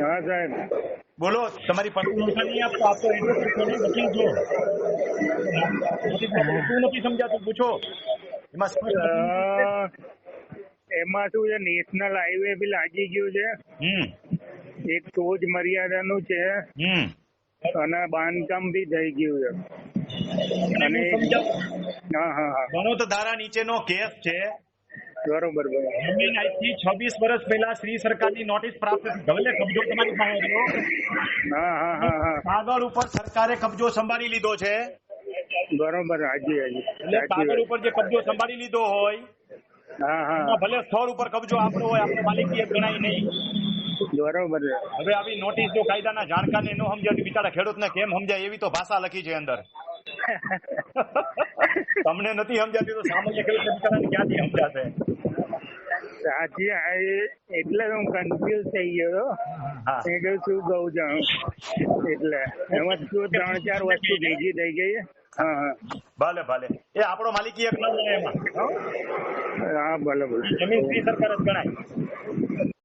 હા સાહેબ. બોલો તમારી પત્ની આપતો આપતો એડ્રેસ નથી સમજાતું પૂછો. એમાં એમાં શું છે નેશનલ હાઈવે બી લાગી ગયું છે. એક ટોચ મર્યાદાનું છે. અને બાંધકામ બી થઈ ગયું છે. અને હા હા હા ઘણો તો ધારા નીચેનો કેસ છે. બરોબર જમીન આજથી છવ્વીસ વર્ષ પહેલા શ્રી સરકારની નોટિસ પ્રાપ્ત. ભલે કબજો તમારી પાસે રહ્યો કાગળ ઉપર સરકારે કબજો સંભાળી લીધો છે. બરોબર હાજી હાજી. એટલે કાગળ ઉપર જે કબજો સંભાળી લીધો હોય ભલે સ્થળ ઉપર કબજો આપણો હોય આપણે માલિકી ગણાય નહીં. બરોબર. હવે આવી નોટિસ જો કાયદાના જાણકારને ન સમજાય બિચારા ખેડૂતને કેમ સમજાય એવી તો ભાષા લખી છે અંદર. તમને નથી સમજાતી તો સામાન્ય ખેડૂત બિચારાને ક્યાંથી સમજાશે? સાચી હા, એટલે હું કન્ફ્યુઝ થઈ ગયો. હા. એ કહ્યું શું કહું છું એટલે એમાં શું ત્રણ ચાર વસ્તુ ભેગી થઈ ગઈ. હા હા. ભલે ભલે. એ આપણો માલિકી એક નંબર એમાં. હા ભલે ભલે. જમીન સરકાર જ ગણાય.